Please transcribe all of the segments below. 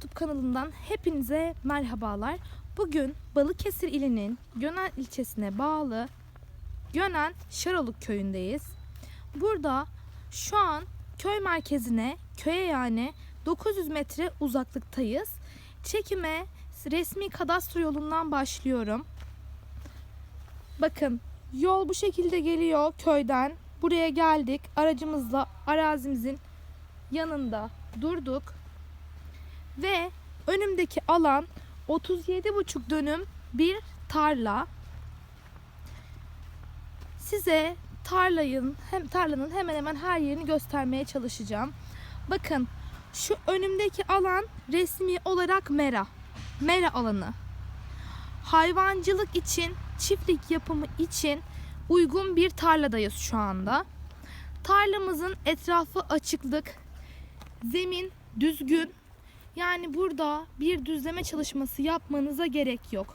YouTube kanalından hepinize merhabalar. Bugün Balıkesir ilinin Gönen ilçesine bağlı Gönen Şaroluk köyündeyiz. Burada şu an köy merkezine, köye yani 900 metre uzaklıktayız. Çekime resmi kadastro yolundan başlıyorum. Bakın yol bu şekilde geliyor köyden. Buraya geldik. Aracımızla arazimizin yanında durduk. Ve önümdeki alan 37,5 dönüm bir tarla. Size tarlayın hem tarlanın hemen hemen her yerini göstermeye çalışacağım. Bakın şu önümdeki alan resmi olarak mera. Mera alanı. Hayvancılık için, çiftlik yapımı için uygun bir tarladayız şu anda. Tarlamızın etrafı açıklık, zemin düzgün. Yani burada bir düzleme çalışması yapmanıza gerek yok.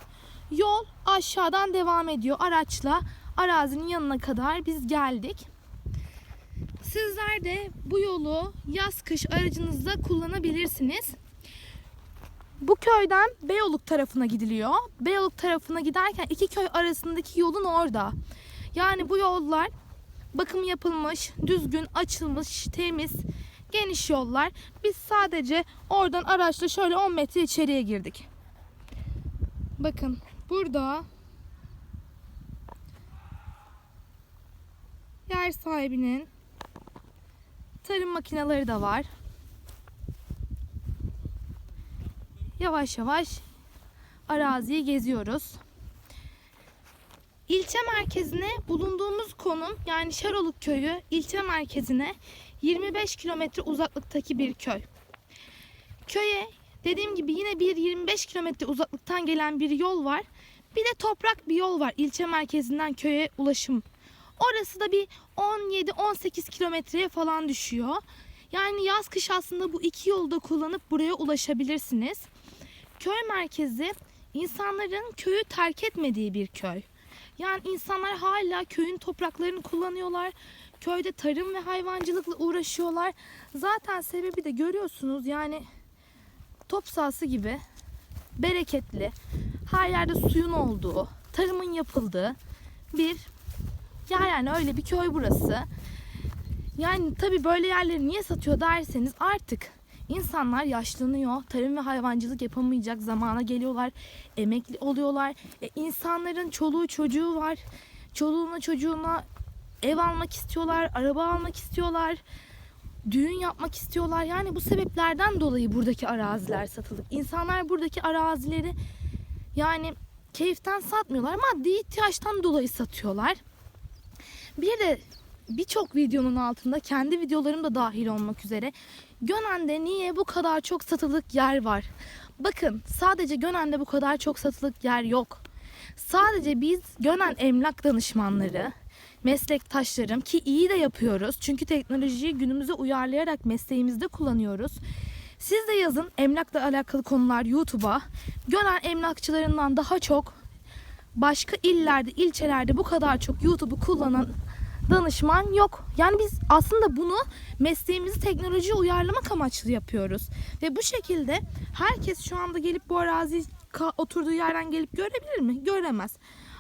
Yol aşağıdan devam ediyor araçla arazinin yanına kadar biz geldik. Sizler de bu yolu yaz kış aracınızda kullanabilirsiniz. Bu köyden Beyoğlu tarafına gidiliyor. Beyoğlu tarafına giderken iki köy arasındaki yolun orada. Yani bu yollar bakım yapılmış, düzgün, açılmış, temiz, geniş yollar. Biz sadece oradan araçla şöyle 10 metre içeriye girdik. Bakın burada yer sahibinin tarım makineleri de var. Yavaş yavaş araziyi geziyoruz. İlçe merkezine bulunduğumuz konum yani Şaroluk köyü ilçe merkezine 25 kilometre uzaklıktaki bir köy. Köye dediğim gibi yine bir 25 kilometre uzaklıktan gelen bir yol var. Bir de toprak bir yol var ilçe merkezinden köye ulaşım. Orası da bir 17-18 kilometreye falan düşüyor. Yani yaz kış aslında bu iki yolda kullanıp buraya ulaşabilirsiniz. Köy merkezi insanların köyü terk etmediği bir köy. Yani insanlar hala köyün topraklarını kullanıyorlar. Köyde tarım ve hayvancılıkla uğraşıyorlar. Zaten sebebi de görüyorsunuz yani top sahası gibi bereketli. Her yerde suyun olduğu, tarımın yapıldığı bir yer yani öyle bir köy burası. Yani tabii böyle yerleri niye satıyor derseniz artık insanlar yaşlanıyor. Tarım ve hayvancılık yapamayacak zamana geliyorlar. Emekli oluyorlar. E, insanların çoluğu çocuğu var. Çoluğuna çocuğuna ev almak istiyorlar, araba almak istiyorlar. Düğün yapmak istiyorlar. Yani bu sebeplerden dolayı buradaki araziler satılık. İnsanlar buradaki arazileri yani keyiften satmıyorlar. Maddi ihtiyaçtan dolayı satıyorlar. Bir de birçok videonun altında kendi videolarım da dahil olmak üzere Gönen'de niye bu kadar çok satılık yer var? Bakın sadece Gönen'de bu kadar çok satılık yer yok. Sadece biz Gönen emlak danışmanları, meslektaşlarım ki iyi de yapıyoruz. Çünkü teknolojiyi günümüze uyarlayarak mesleğimizde kullanıyoruz. Siz de yazın emlakla alakalı konular YouTube'a. Gönen emlakçılarından daha çok başka illerde, ilçelerde bu kadar çok YouTube'u kullanan danışman yok. Yani biz aslında bunu mesleğimizi teknolojiye uyarlamak amaçlı yapıyoruz. Ve bu şekilde herkes şu anda gelip bu arazi oturduğu yerden gelip görebilir mi? Göremez.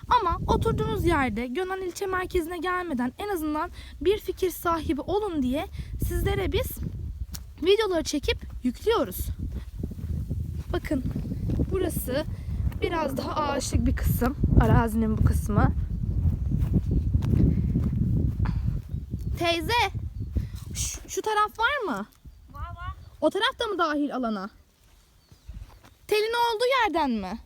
Ama oturduğunuz yerde Gönen ilçe merkezine gelmeden en azından bir fikir sahibi olun diye sizlere biz videoları çekip yüklüyoruz. Bakın burası biraz daha ağaçlık bir kısım. Arazinin bu kısmı. Teyze, şu, şu taraf var mı? Var var. O taraf da mı dahil alana? Telin olduğu yerden mi?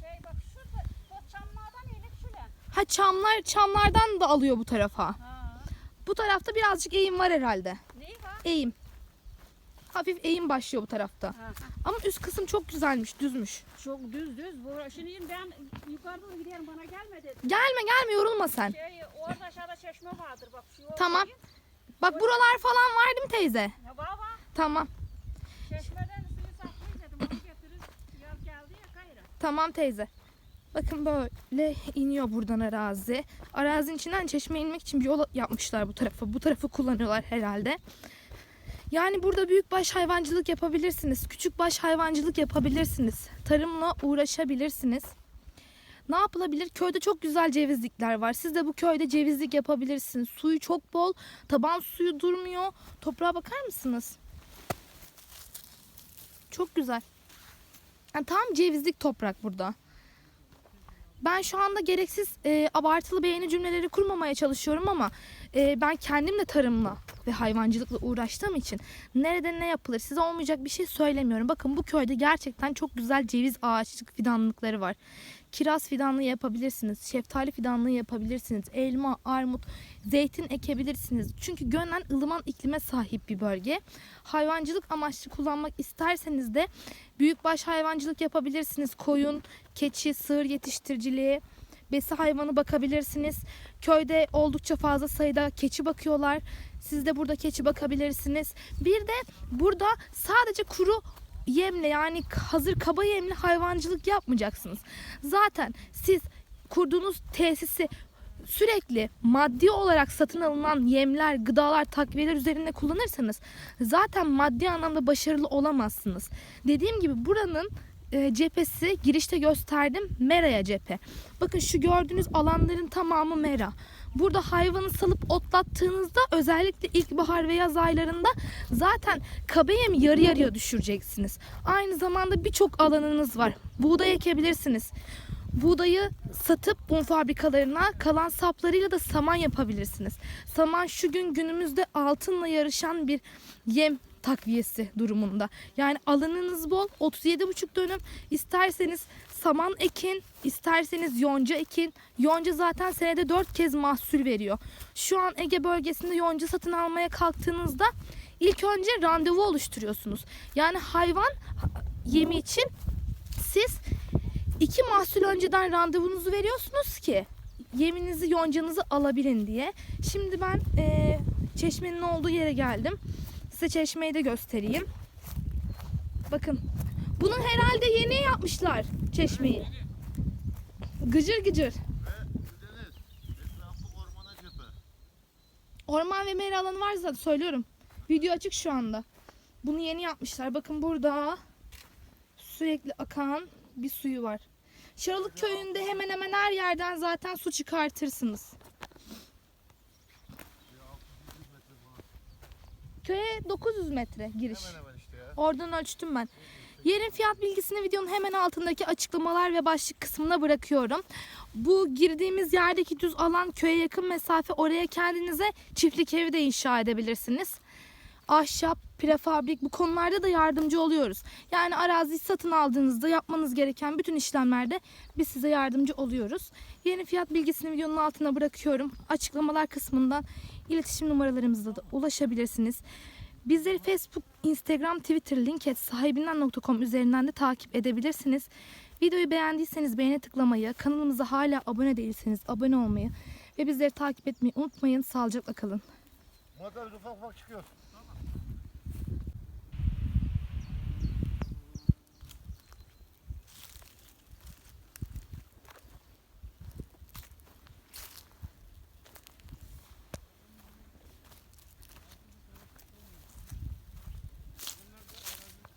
Şey bak şurada o çamlardan inip şöyle. Ha çamlar çamlardan da alıyor bu tarafa. Ha. Bu tarafta birazcık eğim var herhalde. Var? Eğim. Hafif eğim başlıyor bu tarafta. Ha. Ama üst kısım çok güzelmiş, düzmüş. Çok düz düz. Bu şimdi ben yukarıdan giderim bana gelme dedi. Gelme gelme yorulma sen. Şey orada aşağıda çeşme vardır bak şu Tamam. oradayım. Bak buralar falan var değil mi teyze? Ya var var. Tamam. Çeşmeden suyu saklayın dedim. Onu getiririz. Yaz geldi ya gayrı. Tamam teyze. Bakın böyle iniyor buradan arazi. Arazinin içinden çeşmeye inmek için bir yol yapmışlar bu tarafa. Bu tarafı kullanıyorlar herhalde. Yani burada büyükbaş hayvancılık yapabilirsiniz. Küçükbaş hayvancılık yapabilirsiniz. Tarımla uğraşabilirsiniz. Ne yapılabilir? Köyde çok güzel cevizlikler var. Siz de bu köyde cevizlik yapabilirsiniz. Suyu çok bol. Taban suyu durmuyor. Toprağa bakar mısınız? Çok güzel. Yani tam cevizlik toprak burada. Ben şu anda gereksiz e, abartılı beğeni cümleleri kurmamaya çalışıyorum ama e, ben kendim de tarımla ve hayvancılıkla uğraştığım için nerede ne yapılır size olmayacak bir şey söylemiyorum. Bakın bu köyde gerçekten çok güzel ceviz ağaçlık fidanlıkları var. Kiraz fidanlığı yapabilirsiniz, şeftali fidanlığı yapabilirsiniz, elma, armut, zeytin ekebilirsiniz. Çünkü Gönen ılıman iklime sahip bir bölge. Hayvancılık amaçlı kullanmak isterseniz de büyükbaş hayvancılık yapabilirsiniz. Koyun, keçi, sığır yetiştiriciliği, besi hayvanı bakabilirsiniz. Köyde oldukça fazla sayıda keçi bakıyorlar. Siz de burada keçi bakabilirsiniz. Bir de burada sadece kuru yemle yani hazır kaba yemle hayvancılık yapmayacaksınız. Zaten siz kurduğunuz tesisi sürekli maddi olarak satın alınan yemler, gıdalar, takviyeler üzerinde kullanırsanız zaten maddi anlamda başarılı olamazsınız. Dediğim gibi buranın e, cephesi girişte gösterdim Mera'ya cephe. Bakın şu gördüğünüz alanların tamamı Mera. Burada hayvanı salıp otlattığınızda özellikle ilkbahar ve yaz aylarında zaten kaba yemi yarı yarıya düşüreceksiniz. Aynı zamanda birçok alanınız var. Buğday ekebilirsiniz. Buğdayı satıp un fabrikalarına kalan saplarıyla da saman yapabilirsiniz. Saman şu gün günümüzde altınla yarışan bir yem takviyesi durumunda. Yani alanınız bol 37,5 dönüm isterseniz saman ekin isterseniz yonca ekin. Yonca zaten senede 4 kez mahsul veriyor. Şu an Ege bölgesinde yonca satın almaya kalktığınızda ilk önce randevu oluşturuyorsunuz. Yani hayvan yemi için siz iki mahsul önceden randevunuzu veriyorsunuz ki yeminizi yoncanızı alabilin diye. Şimdi ben eee, çeşmenin olduğu yere geldim. Size çeşmeyi de göstereyim. Bakın. Bunun herhalde yeni yapmışlar çeşmeyi. Gıcır gıcır. Orman ve meyve alanı var zaten söylüyorum. Video açık şu anda. Bunu yeni yapmışlar. Bakın burada sürekli akan bir suyu var. Şaralık köyünde hemen hemen her yerden zaten su çıkartırsınız. Köye 900 metre giriş. Hemen hemen işte ya. Oradan ölçtüm ben. Yerin fiyat bilgisini videonun hemen altındaki açıklamalar ve başlık kısmına bırakıyorum. Bu girdiğimiz yerdeki düz alan köye yakın mesafe oraya kendinize çiftlik evi de inşa edebilirsiniz. Ahşap, prefabrik bu konularda da yardımcı oluyoruz. Yani arazi satın aldığınızda yapmanız gereken bütün işlemlerde biz size yardımcı oluyoruz. Yeni fiyat bilgisini videonun altına bırakıyorum. Açıklamalar kısmından iletişim numaralarımıza da ulaşabilirsiniz. Bizleri Facebook, Instagram, Twitter, LinkedIn sahibinden.com üzerinden de takip edebilirsiniz. Videoyu beğendiyseniz beğene tıklamayı, kanalımıza hala abone değilseniz abone olmayı ve bizleri takip etmeyi unutmayın. Sağlıcakla kalın. Muhakkak ufak ufak çıkıyor.